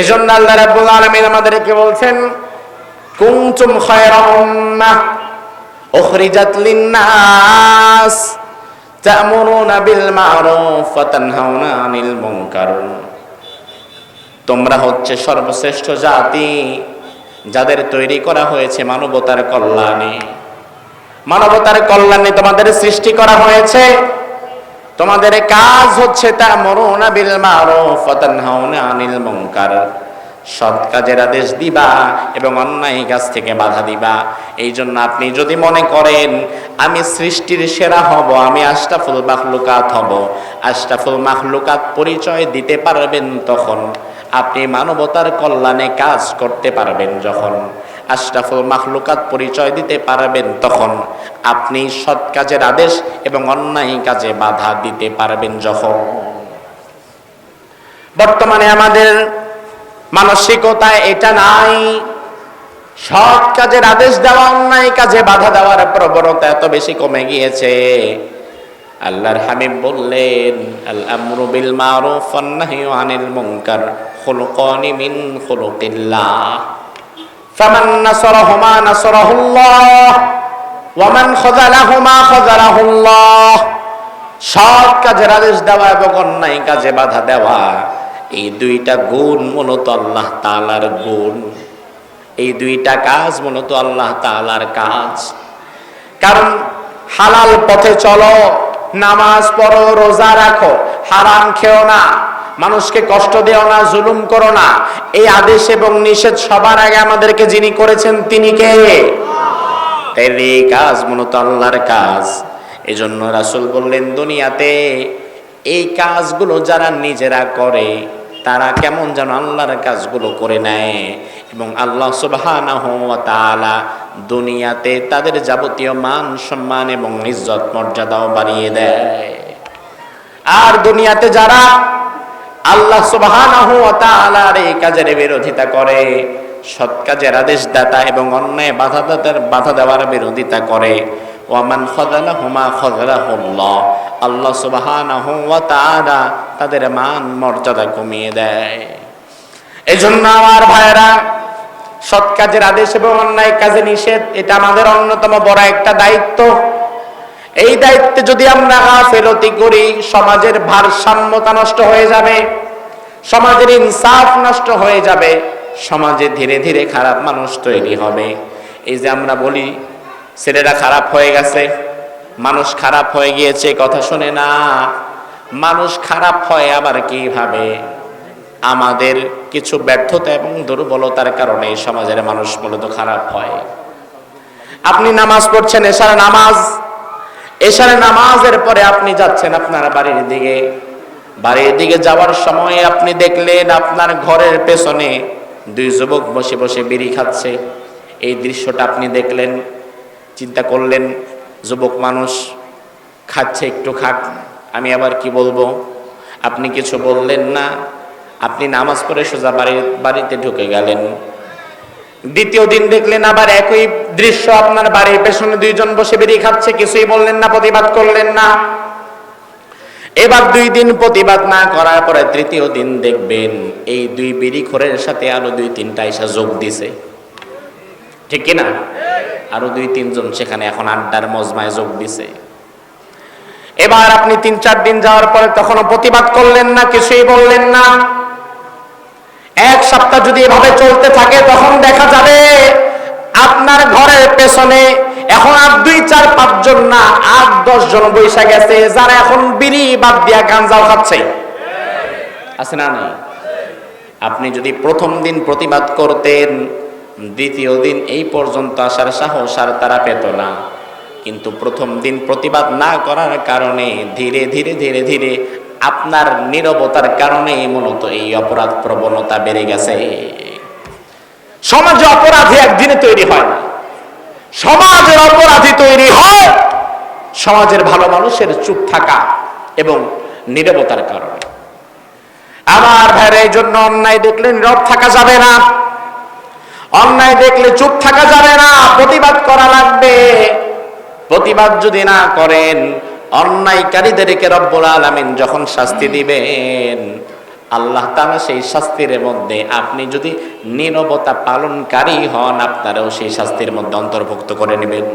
এজন্য আল্লাহ রাব্বুল আলামিন আমাদেরকে বলছেন, কুনতুম খায়রা উম্মাহ উখরিজাত লিন-নাস তা'মুরুনা বিল মা'রুফ ওয়া তানহাউনা আনিল মুনকার। তোমরা হচ্ছে সর্বশ্রেষ্ঠ জাতি, যাদের তৈরি করা হয়েছে মানবতার কল্যাণে। মানবতার কল্যাণে তোমাদের সৃষ্টি করা হয়েছে তোমাদের কাজ হচ্ছে তা মরুনা বিল মারুফ ওয়া তানহাউনা আনিল মুনকার। সৎ কাজের আদেশ দিবা এবং অন্যায় কাজ থেকে বাধা দিবা। এই জন্য আপনি যদি মনে করেন, আমি সৃষ্টির সেরা হব, আমি আশরাফুল মাখলুকাত হব, আশরাফুল মাখলুকাত পরিচয় দিতে পারবেন তখন। আপনি মানবতার কল্যাণে কাজ করতে পারবেন যখন। আশরাফুল মাখলুকাত পরিচয় দিতে পারবেন তখন। আপনি সৎ কাজের আদেশ এবং অন্যায় কাজে বাধা দিতে পারবেন যখন। বর্তমানে আমাদের মানসিকতায় এটা নাই। সৎ কাজের আদেশ দেওয়া, অন্যায় কাজে বাধা দেওয়ার প্রবণতা এত বেশি কমে গিয়েছে। আল্লাহর হাবিব বললেন, আল আমরু বিল মারুফ ওয়ান নাহয়ু আনিল মুনকার মিন খুলুকিল্লাহ। ফামান নাসারাহুমা নাসারাহুল্লাহ ওয়া মান খাযালাহুমা খাযালাহুল্লাহ। সৎ কাজের আদেশ দেওয়া এবং অন্যায় কাজে বাধা দেওয়া, এই দুইটা গুণ মূলত আল্লাহ তাআলার গুণ। এই দুইটা কাজ মূলত আল্লাহ তাআলার কাজ। কারণ হালাল পথে চলো, নামাজ পড়ো, রোজা রাখো, হারাম খেও না। মানুষকে কষ্ট দেও না, জুলুম করো না। এই আদেশ এবং নিষেধ সবার আগে আমাদেরকে যিনি করেছেন, তিনি কে? তাই এই কাজ মূলত আল্লাহর কাজ। এজন্য রাসূল বললেন, দুনিয়াতে এই কাজগুলো যারা নিজেরা করে, তারা কেমন যেন আল্লাহর কাজগুলো করে নেয় এবং আল্লাহ তাআলা দুনিয়াতে তাদের যাবতীয় মান সম্মান এবং ইজ্জত মর্যাদাও বাড়িয়ে দেয়। আর দুনিয়াতে যারা আল্লাহ সুবহানাহু ওয়া তাআলার এই কাজের বিরোধিতা করে, সৎ কাজের আদেশদাতা এবং অন্যায় বাধা দাতার বাধা দেওয়ার বিরোধিতা করে। ওয়ামান খদালাহুমা খদালাহুল্লাহ আল্লাহ সুবহানাহু ওয়া তাআলা তাদের মান মর্যাদা কমিয়ে দেয়। এজন্য আমার ভাইয়েরা, সৎ কাজের আদেশ এবং অন্যায় কাজে নিষেধ, এটা আমাদের অন্যতম বড় একটা দায়িত্ব। এই দায়িত্বে যদি আমরা গাফেলতি করি, সমাজের ভারসাম্যতা নষ্ট হয়ে যাবে, সমাজের ইনসাফ নষ্ট হয়ে যাবে, সমাজে ধীরে ধীরে খারাপ মানুষ তৈরি হবে। এই যে আমরা বলি, ছেলেরা খারাপ হয়ে গেছে, মানুষ খারাপ হয়ে গিয়েছে কথা শুনে না। মানুষ খারাপ হয় আবার কীভাবে? আমাদের কিছু ব্যর্থতা এবং দুর্বলতার কারণে সমাজের মানুষ মূলত খারাপ হয়। আপনি নামাজ পড়ছেন, এশার নামাজ এশার নামাজের পরে আপনি যাচ্ছেন আপনার বাড়ির দিকে। বাড়ির দিকে যাওয়ার সময় আপনি দেখলেন আপনার ঘরের পেছনে দুই যুবক বসে বসে বিড়ি খাচ্ছে। এই দৃশ্যটা আপনি দেখলেন, চিন্তা করলেন, যুবক মানুষ, খাচ্ছে একটু খাক, আমি আবার কি বলব? আপনি কিছু বললেন না, আপনি নামাজ পড়ে সোজা বাড়ির, বাড়িতে ঢুকে গেলেন। দ্বিতীয় দিন দেখলেন আবার একই দৃশ্য, আপনার বাড়ির পেছনে দুইজন বসে বেরিয়ে খাচ্ছে, কিছুই বললেন না, প্রতিবাদ করলেন না। এবার দুই দিন প্রতিবাদ না করার পরে তৃতীয় দিন দেখবেন, এই দুই বিড়ি বিড়িখোরের সাথে আরও দুই তিনটা এসে যোগ দিছে। ঠিক কিনা? আরও দুই তিনজন সেখানে এখন আড্ডার মজমায় যোগ দিছে। এবার আপনি তিন চার দিন যাওয়ার পরে তখনও প্রতিবাদ করলেন না, কিছুই বললেন না। এক সপ্তাহ যদি এভাবে চলতে থাকে, তখন দেখা যাবে আপনার ঘরের পেছনে এখন আর দুই, চার, পাঁচ জন না, আট, দশ জন বৈশা গেছে, যারা এখন বিড়ি বাদ দিয়া গাঞ্জাও খাচ্ছে। আছে না আপনি যদি প্রথম দিন প্রতিবাদ করতেন, দ্বিতীয় দিন এই পর্যন্ত আসার সাহস আর তারা পেত না। কিন্তু প্রথম দিন প্রতিবাদ না করার কারণে ধীরে ধীরে ধীরে ধীরে আপনার নীরবতার কারণে মূলত এই অপরাধ প্রবণতা বেড়ে গেছে। সমাজে অপরাধী একদিনে তৈরি হয় না। সমাজের অপরাধী তৈরি হয় সমাজের ভালো মানুষের চুপ থাকা এবং নীরবতার কারণে। আমার ভাইরা, এই জন্য অন্যায় দেখলে নীরব থাকা যাবে না। অন্যায় দেখলে চুপ থাকা যাবে না। প্রতিবাদ করা লাগবে। প্রতিবাদ যদি না করেন অন্যায়কারীদেরকে রব্বুল আলামিন যখন শাস্তি দিবেন, আল্লাহ তাআলা সেই শাস্তির মধ্যে আপনি যদি নীরবতা পালনকারী হন, আপনারাও সেই শাস্তির মধ্যে অন্তর্ভুক্ত করে নেবেন।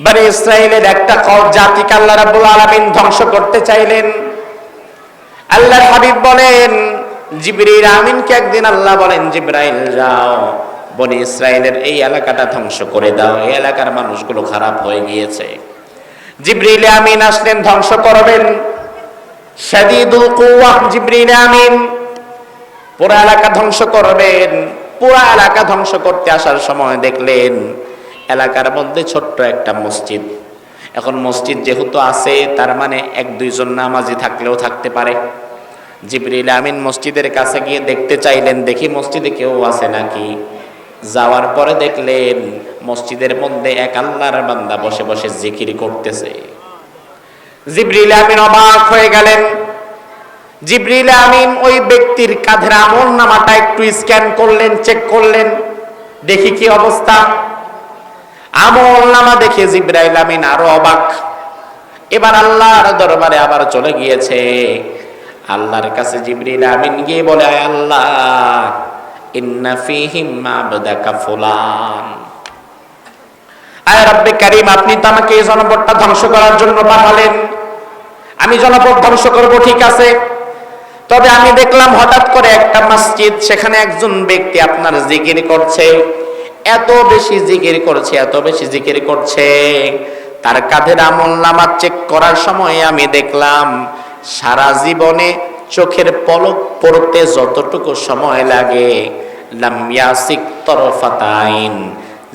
বানি ইসরায়েলের একটা জাতিকে আল্লাহ রাব্বুল আলামিন ধ্বংস করতে চাইলেন। আল্লাহর হাবিব বলেন, জিবরিল আমিনকে একদিন আল্লাহ বলেন, জিব্রাইল, যাও। বনি ইসরায়েলের এই এলাকাটা ধ্বংস করে দাও। এই এলাকার মানুষগুলো খারাপ হয়ে গিয়েছে। জিবরিল আমিন আসলেন, ধ্বংস করবেন। জিবরিল আমিন পুরা এলাকা ধ্বংস করবেন। পুরা এলাকা ধ্বংস করতে আসার সময় দেখলেন, এলাকার মধ্যে ছোট্ট একটা মসজিদ। এখন মসজিদ যেহেতু আছে, তার মানে এক দুইজন নামাজি থাকলেও থাকতে পারে। জিবরিল আমিন মসজিদের কাছে গিয়ে দেখতে চাইলেন, দেখি মসজিদে কেউ আছে নাকি? যাওয়ার পরে দেখলেন মসজিদের মধ্যে এক আল্লাহর বান্দা বসে বসে জিকির করতেছে। জিবরিল আমিন অবাক হয়ে গেলেন। জিবরিল আমিন ওই ব্যক্তির কাঁধের আমল নামাটা একটু স্ক্যান করলেন, চেক করলেন। দেখি কি অবস্থা। আমল নামা দেখে জিব্রাইল আমিন আরও অবাক। এবার আল্লাহর দরবারে আবার চলে গিয়েছে। আল্লাহর কাছে জিবরিল আমিন গিয়ে বলে আল্লাহ কারীম, আপনি তো আমাকে এই জনপদটা ধ্বংস করার জন্য পাঠালেন। আমি জনপদ ধ্বংস করব, ঠিক আছে? তবে আমি দেখলাম হঠাৎ করে একটা মসজিদ, সেখানে একজন ব্যক্তি আপনার জিকির করছে। এত বেশি জিকির করছে, এত বেশি জিকির করছে। তার কাঁধের আমল নামা চেক করার সময় আমি দেখলাম, সারা জীবনে চোখের পলক পড়তে যতটুকু সময় লাগে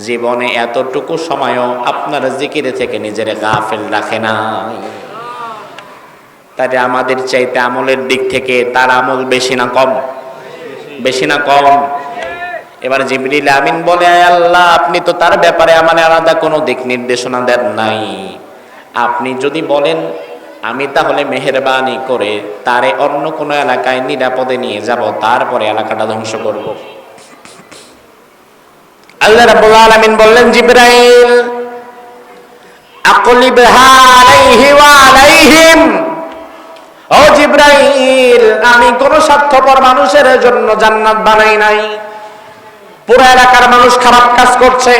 জীবনে এতটুকু সময়ও আপনার জিকিরে থেকে নিজের গাফেল রাখে না। তাহলে আমাদের চাইতে আমলের দিক থেকে তার আমল বেশি না কম? বেশি না কম? এবার জিবরিল আমিন বলে আল্লাহ, আপনি তো তার ব্যাপারে আমার আলাদা কোনো দিক নির্দেশনা দেন নাই। আপনি যদি বলেন আমি তাহলে মেহেরবানি করে তারে অন্য কোনো এলাকায় নিরাপদে নিয়ে যাব, তারপরে এলাকাটা ধ্বংস করব। আল্লাহ রাব্বুল আলামিন বললেন, জিবরাইল আকলিবহা আলাইহি ওয়া আলাইহিম। ও জিব্রাইল, আমি কোন স্বার্থপর মানুষের জন্য জান্নাত বানাই নাই। পুরো এলাকার মানুষ খারাপ কাজ করছে,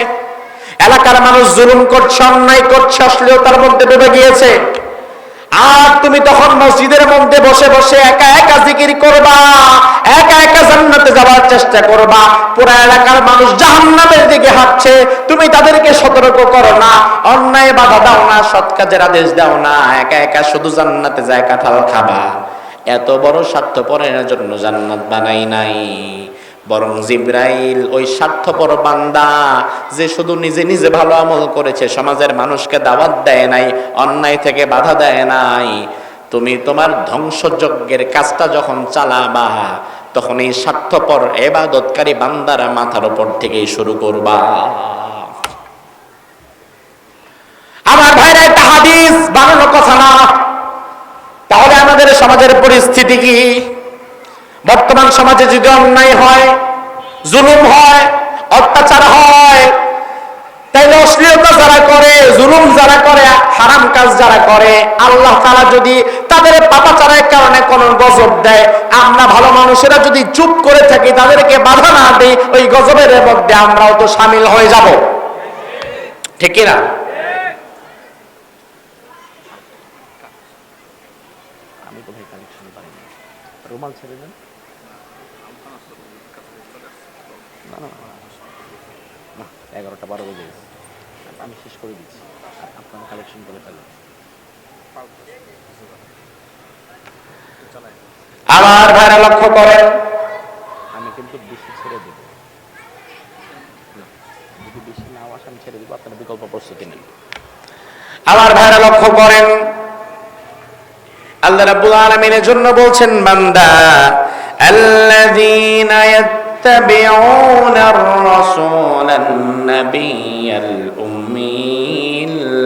এলাকার মানুষ জুলুম করছে, অন্যায় করছে, অশ্লীলতার মধ্যে ডুবে গিয়েছে। আর তুমি তখন মসজিদের মধ্যে বসে বসে একা একা জিকির করবা, একা একা জান্নাতে যাওয়ার চেষ্টা করবা। পুরো এলাকার মানুষ জাহান্নামের দিকে হাঁটছে। তুমি তাদেরকে সতর্ক করো না, অন্যায় বাধা দাও না, সৎ কাজের আদেশ দাও না, একা একা শুধু জান্নাতে যায় কাঁঠাল খাবা। এত বড় স্বার্থপরের জন্য জান্নাত বানাই নাই। বরং জিব্রাইল ওই স্বার্থপর বান্দা, যে শুধু নিজে নিজে ভালো আমল করেছে, সমাজের মানুষকে দাওয়াত দেয় নাই, অন্যায় থেকে বাধা দেয় নাই। তুমি তোমার ধ্বংসযজ্ঞের কাজটা যখন চালাবা তখন এই স্বার্থপর, এবাদতকারী বান্দারা মাথার উপর থেকেই শুরু করবা। আমার ভাইরা, একটা হাদিস, বানানো কথা না। তাহলে আমাদের সমাজের পরিস্থিতি কি? বর্তমান সমাজে যদি অন্যায় হয়, জুলুম হয়, অত্যাচার হয়, তাইলে অশ্লীলতা যারা করে, জুলুম যারা করে, হারাম কাজ যারা করে, আল্লাহ তারা যদি তাদের পাপাচারের কারণে কোন গজব দেয়, আমরা ভালো মানুষেরা যদি চুপ করে থাকি, তাদেরকে বাধা না দিই, ওই গজবের মধ্যে আমরাও তো সামিল হয়ে যাব। ঠিক না আমি রুমাল ছেড়ে দেন না না না, না এগারোটা বারো বেজে গেছে আমি শেষ করে দিচ্ছি। আর আপনারা কালেকশন করে ফেলেন আমার ভাইরা লক্ষ্য করেন। আমি কিন্তু বেশি ছেড়ে দেব। যদি বেশি নাও আসে আমি ছেড়ে দেবো। আপনারা বিকল্প প্রস্তুতি নেন। আমার ভাইরা লক্ষ্য করেন। আল্লাহ রাব্বুল আলামিনের জন্য বলছেন বান্দা আল্লাযীনা আর-রাসূলান নাবিয়্যাল উম্মিয়াল্লাযীনা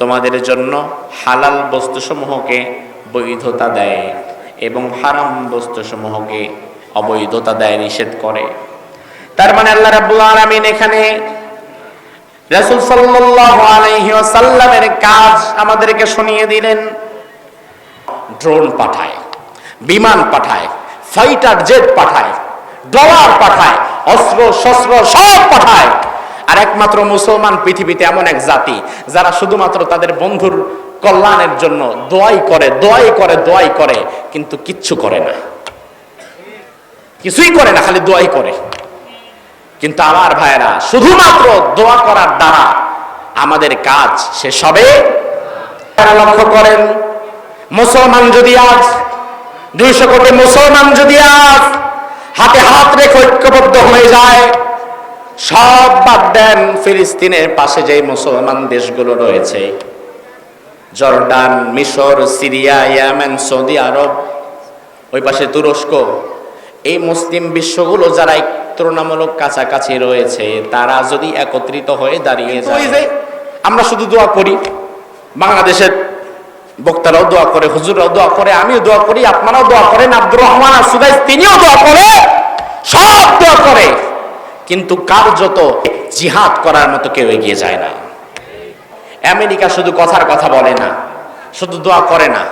তোমাদের জন্য হালাল বস্তুসমূহকে বৈধতা দেয় এবং হারাম বস্তুসমূহকে অবৈধতা দেয়, নিষেধ করে। তার মানে আল্লাহ রাব্বুল আলামিন এখানে রাসূল সাল্লাল্লাহু আলাইহি ওয়াসাল্লামের কাজ আমাদেরকে শুনিয়ে দিলেন। ড্রোন পাঠায়, বিমান পাঠায়, ফাইটার জেট পাঠায়, ডলার পাঠায়, অস্ত্র, শস্ত্র সব পাঠায়। আর একমাত্র মুসলমান পৃথিবীতে এমন এক জাতি যারা শুধুমাত্র তাদের বন্ধুর কল্যাণের জন্য দোয়াই করে দোয়াই করে দোয়াই করে, কিন্তু কিচ্ছু করে না। কিছুই করে না, খালি দোয়াই করে। কিন্তু আমার ভাইয়েরা, শুধুমাত্র দোয়া করার দ্বারা আমাদের কাজ শেষ হবে। লক্ষ্য করেন, মুসলমান যদি আজ, দুইশো কোটি মুসলমান যদি আজ হাতে হাত রেখে ঐক্যবদ্ধ হয়ে যায় সব বাদ দেন ফিলিস্তিনের পাশে যে মুসলমান দেশগুলো রয়েছে। জর্ডান মিশর সিরিয়া ইয়ামেন সৌদি আরব ওই পাশে তুরস্ক। এই মুসলিম বিশ্বগুলো যারা তুলনামূলক কাছাকাছি রয়েছে তারা যদি একত্রিত হয়ে দাঁড়িয়ে যায়। আমরা শুধু দোয়া করি বাংলাদেশের বক্তারাও দোয়া করে হুজুরাও দোয়া করে আমিও দোয়া করি আপনারাও দোয়া করেন আব্দুর রহমান আর সুদাইস তিনিও দোয়া করে সব দোয়া করে। কিন্তু কার্যত জিহাদ করার মতো কেউ এগিয়ে যায় না। আমেরিকা শুধু কথার কথা বলে না, শুধু দোয়া করে না।